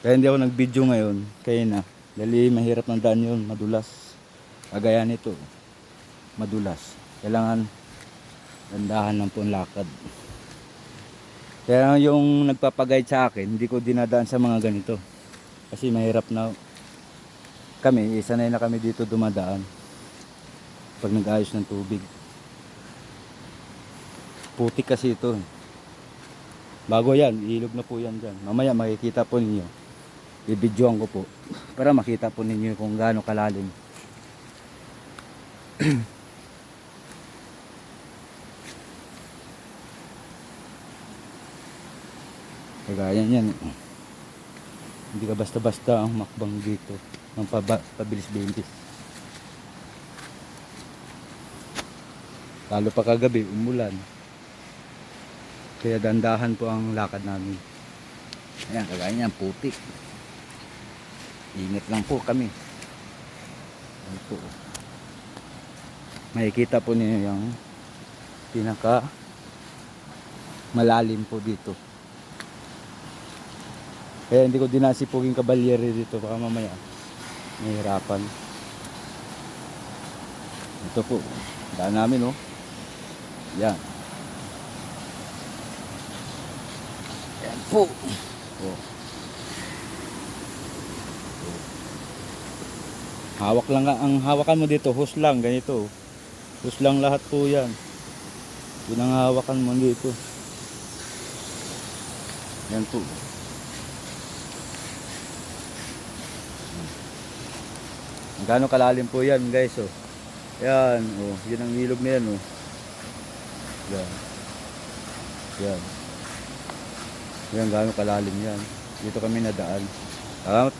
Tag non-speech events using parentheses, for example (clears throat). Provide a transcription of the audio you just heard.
Kaya hindi ako nag-video ngayon. Kaya na. Dali mahirap ng daan yun. Madulas. Kagaya nito. Madulas. Kailangan dandahan lang po ang lakad. Kaya yung nagpapaguide sa akin, hindi ko dinadaan sa mga ganito. Kasi mahirap na kami, isanay na kami dito dumadaan. Pag nag-ayos ng tubig. Putik kasi ito. eh. Bago yan, ilog na po yan dyan. Mamaya makikita po ninyo. Bibidyoan ko po. Para makita po ninyo kung gaano kalalim. (clears throat) Kagaya yan. Hindi ka basta-basta ang makbang dito. Paba, pabilis-bilis. Lalo pa kagabi, umulan. Kaya dandahan po ang lakad namin. Ayan, kagaya niyan, putik. Ingat lang po kami. Ayan po. Makikita po niyo yung pinaka malalim po dito. Kaya hindi ko dinasipugin kabalyere dito baka mamaya mahirapan. Ito po, daan namin oh. Yan. Yan po. Oh. Hawak lang ang hawakan mo dito, hose lang ganito. Hose lang lahat po 'yan. Yun ang hawakan mo dito. Yan po. Gaano kalalim po 'yan, guys, oh. Yan, oh, yun ang ilog na yan, oh. Yan. Yan. Yan, gaano kalalim yan. Dito kami nadaan. Salamat po.